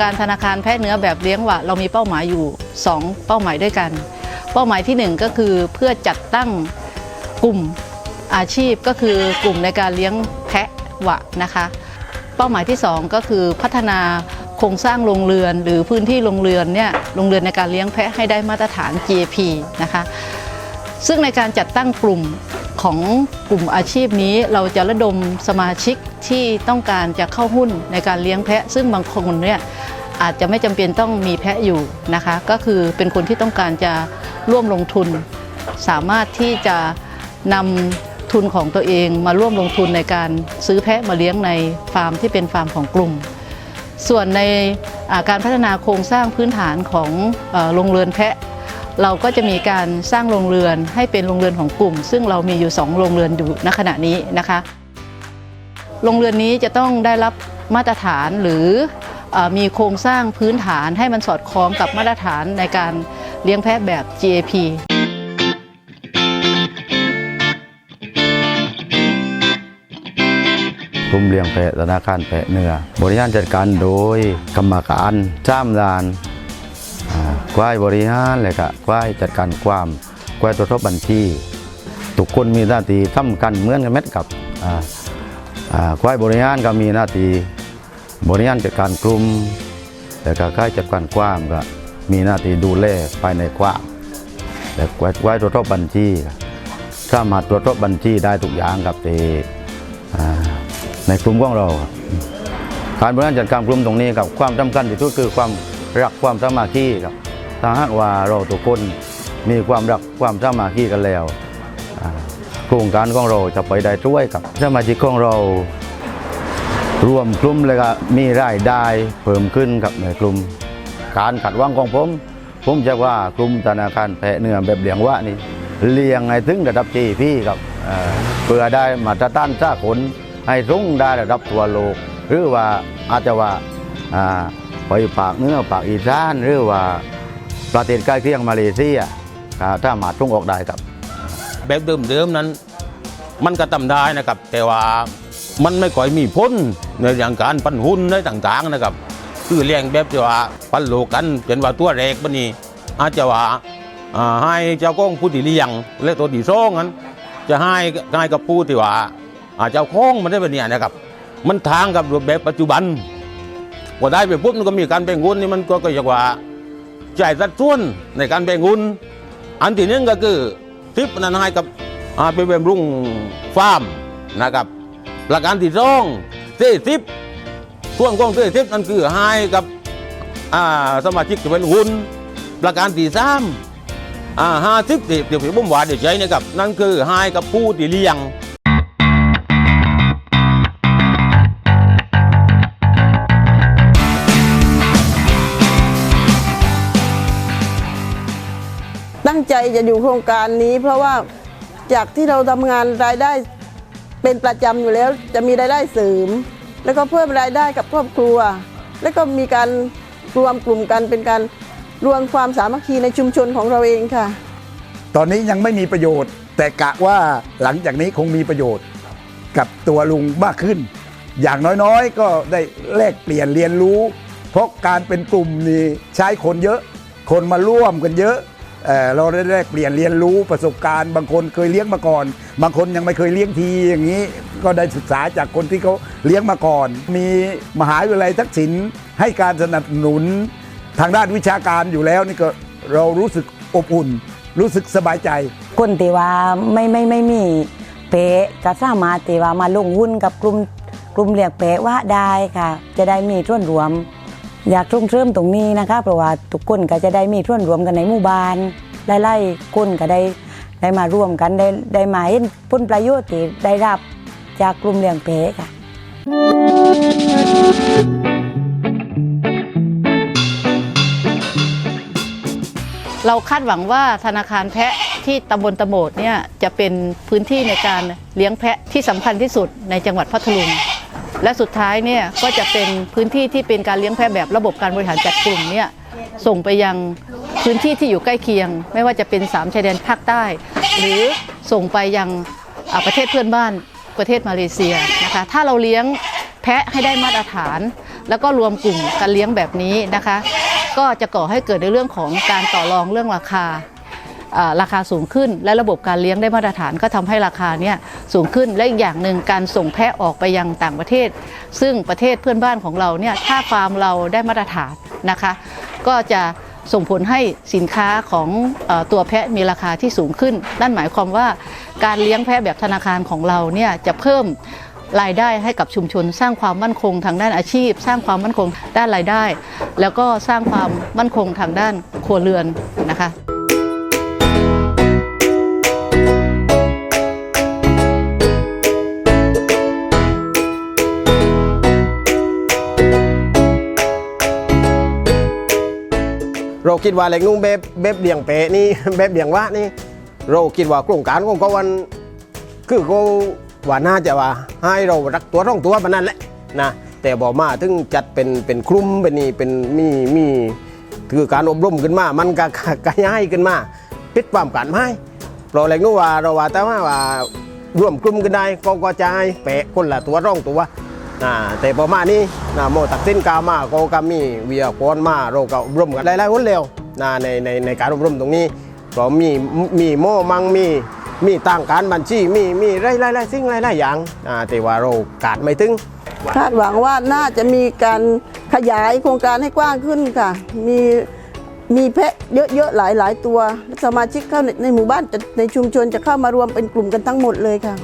การธนาคารแพะเนื้อแบบเลี้ยงหวะเรามีเป้าหมายอยู่ 2 เป้าหมายด้วยกัน เป้าหมายทีหนึ่1 ก็คือเพื่อจัดตั้งกลุ่มอาชีพก็คือกลุ่มในการเลี้ยงแพะหวะนะคะ เป้าหมายที่ 2 ก็คือพัฒนาโครงสร้างโรงเรือนหรือพื้นที่โรงเรือนเนี่ยโรงเรือนในการเลี้ยงแพะให้ได้มาตรฐาน GAP นะคะ ซึ่งในการจัดตั้งกลุ่ม ของกลุ่มอาชีพนี้เราจะระดมสมาชิกที่ต้องการจะเข้าหุ้นในการเลี้ยงแพะ ซึ่งบางคนเนี่ยอาจจะไม่จำเป็นต้องมีแพะอยู่นะคะ ก็คือเป็นคนที่ต้องการจะร่วมลงทุน สามารถที่จะนำทุนของตัวเองมาร่วมลงทุนในการซื้อแพะมาเลี้ยงในฟาร์มที่เป็นฟาร์มของกลุ่ม ส่วนในการพัฒนาโครงสร้างพื้นฐานของโรงเรือนแพะ เราก็จะมีการสร้างโรงเรือนให้เป็นโรงเรือนของกลุ่ม ซึ่งเรามีอยู่ 2 โรงเรือนอยู่ณขณะนี้นะคะ โรงเรือนนี้จะต้องได้รับมาตรฐานหรืออมีโครงสร้างพื้นฐานให้มันสอดคล้องกับมาตรฐานในการเลี้ยงแพะแบบ GAP กลุ่มเลี้ยงแพะธนาคารแพะเนื้อบริหารจัดการโดยกรรมการจ้ามดาน อ่ากวายบริหารเลยก็กวายจัดการความกวายตรวจสอบบัญชีทุกคนมีหน้าที่ทำกันเหมือนกันเม็ดกับอ่าอ่ากวายบริหารก็มีหน้าที่บริหารจัดการกลุ่มแต่ก็กวายจัดการความก็มีหน้าที่ดูแลภายในความแต่กวายกวายตรวจสอบบัญชีสามารถตรวจสอบบัญชีได้ทุกอย่างครับที่อ่าในกลุ่มของเราการบริหารจัดการกลุ่มตรงนี้กับความสำคัญที่สุดคือความรักความสามัคคีครับ ถ้าหากว่าเราทุกคนมีความรักความสามัคคีกันแล้วโครงการของเราจะไปได้ช่วยกับสมาชิกของเรารวมกลุ่มเลยก็มีรายได้เพิ่มขึ้นครับในกลุ่ม การขัดหวังของผมผมจะว่ากลุ่มธนาคารแพะเนื้อแบบเลี้ยงวะนี่เลี้ยงให้ถึงระดับจีพี่ครับเพื่อได้มาตรฐานสากลให้รุ่งได้ระดับทั่วโลก หรือว่าอาจจะว่าอ่าไปปากเนื้อปากอีสานหรือว่า ประเทศใกล้เคียงมาเลเซียถ้ามาทุ่งออกได้ครับแบบเดิมๆนั้น มันก็ทำได้นะครับ แต่ว่ามันไม่ค่อยมีพ้นในอย่างการปันหุ้นในต่างๆนะครับ คือเลี้ยงแบบที่ว่าปันโลกันเป็นว่าตัวแรกบันนี้อาจจะว่าให้เจ้าของผู้ที่เลี้ยงและตัวที่สองนั้น จะให้ให้กับผู้ที่ว่าอาเจ้าของมันได้แบบนี้นะครับ มันทางกับรูปแบบปัจจุบันพอได้ไปปุ๊บมันก็มีการแบ่งหุ้นนี่มันก็ก็จะว่า จ่ายสัดส่วนในการแบ่งหุ้นอันที่หนึ่งก็คือทิปนันให้กับอ่าไปบำรุงฟาร์มนะครับประการที่สองเซทิปส่วนของเซทิปนั่นคือให้กับสมาชิกที่เป็นหุ้นประการที่สามห้าทิปที่ที่ผมว่าเดี๋ยวใช้นะครับนั่นคือให้กับผู้ที่เลี้ยง จะอยู่โครงการนี้ เพราะว่าจากที่เราทำงานรายได้เป็นประจำอยู่แล้วจะมีรายได้เสริม แล้วก็เพิ่มรายได้กับครอบครัว แล้วก็มีการรวมกลุ่มกันเป็นการรวมความสามัคคีในชุมชนของเราเองค่ะ ตอนนี้ยังไม่มีประโยชน์ แต่กะว่าหลังจากนี้คงมีประโยชน์ กับตัวลุงมากขึ้น อย่างน้อยๆ ก็ได้แลกเปลี่ยนเรียนรู้ เพราะการเป็นกลุ่มนี่ใช้คนเยอะ คนมาร่วมกันเยอะ เราได้แลกเปลี่ยนเรียนรู้ประสบการณ์ บางคนเคยเลี้ยงมาก่อน บางคนยังไม่เคยเลี้ยงทีอย่างนี้ ก็ได้ศึกษาจากคนที่เขาเลี้ยงมาก่อน มีมหาวิทยาลัยทักษิณให้การสนับสนุนทางด้านวิชาการอยู่แล้วนี่ก็เรารู้สึกอบอุ่น รู้สึกสบายใจ คนที่ว่าไม่ไม่ไม่มีเป๊ะก็สามารถที่ว่ามาลงหุ้นกับกลุ่มกลุ่มเรียกเป๊ะว่าได้ค่ะ จะได้มีส่วนรวม อยากส่งเสริมตรงนี้นะคะเพราะว่าทุกคนก็จะได้มีส่วนรวมกันในหมู่บ้านไล่ๆคนก็ได้ได้มาร่วมกันได้ได้มาเห็นผลประโยชน์ที่ได้รับจากกลุ่มเลี้ยงเป๊ะค่ะ เราคาดหวังว่าธนาคารแพะที่ตำบลตะโหมดเนี่ยจะเป็นพื้นที่ในการเลี้ยงแพะที่สำคัญที่สุดในจังหวัดพัทลุง และสุดท้ายเนี่ยก็จะเป็นพื้นที่ที่เป็นการเลี้ยงแพะแบบระบบการบริหารจัดกลุ่มเนี่ยส่งไปยังพื้นที่ที่อยู่ใกล้เคียง ไม่ว่าจะเป็นสามชายแดนภาคใต้ หรือส่งไปยังประเทศเพื่อนบ้านประเทศมาเลเซียนะคะถ้าเราเลี้ยงแพะให้ได้มาตรฐาน แล้วก็รวมกลุ่มการเลี้ยงแบบนี้นะคะ ก็จะก่อให้เกิดในเรื่องของการต่อรองเรื่องราคาอ่าราคาสูงขึ้นและระบบการเลี้ยงได้มาตรฐานก็ทำให้ราคาเนี่ย สูงขึ้นและอีกอย่างหนึ่งการส่งแพะออกไปยังต่างประเทศ ซึ่งประเทศเพื่อนบ้านของเราเนี่ยถ้าฟาร์มเราได้มาตรฐานนะคะ ก็จะส่งผลให้สินค้าของอตัวแพะมีราคาที่สูงขึ้น นั่นหมายความว่าการเลี้ยงแพะแบบธนาคารของเราเนี่ยจะเพิ่มรายได้ให้กับชุมชน สร้างความมั่นคงทางด้านอาชีพ สร้างความมั่นคงด้านรายได้ แล้วก็สร้างความมั่นคงทางด้านครัวเรือนนะคะ คิดว่าแหล่งนุ่งแบบแบบเดียงเปะนี่แบบเดียงวะนี่ เราคิดว่าโครงการของเขาวัน คือเขาว่าน่าจะว่าให้เรารักตัวร่องตัวมันนั่นแหละนะแต่บอกมาถึงจัดเป็นเป็นคลุมเป็นนี่เป็นมีมีคือการอบรมขึ้นมา มันก็ก็ก็ย้ายขึ้นมาปิดความกันไม่เราแหล่งนู้นว่าเราว่าแต่ว่าว่าร่วมกลุ่มกันได้ก็ก็จะให้แปะคนละตัวร่องตัว อ่าแต่พอมานี่นะโมตักสินกามาก็ก็มีเวียกอนมาเราก็อบรมกันหลายๆคนเร็วนะในในในการอบรมตรงนี้ก็มีมีโม่มังมีมีต่างการบัญชีมีมีไรไรไรสิ่งไรไรอย่างแต่ว่าเรากาดไม่ถึงคาดหวังว่าน่าจะมีการขยายโครงการให้กว้างขึ้นค่ะ มีมีแพะเยอะๆหลายๆตัว สมาชิกเข้าในในหมู่บ้านจะในชุมชนจะเข้ามารวมเป็นกลุ่มกันทั้งหมดเลยค่ะ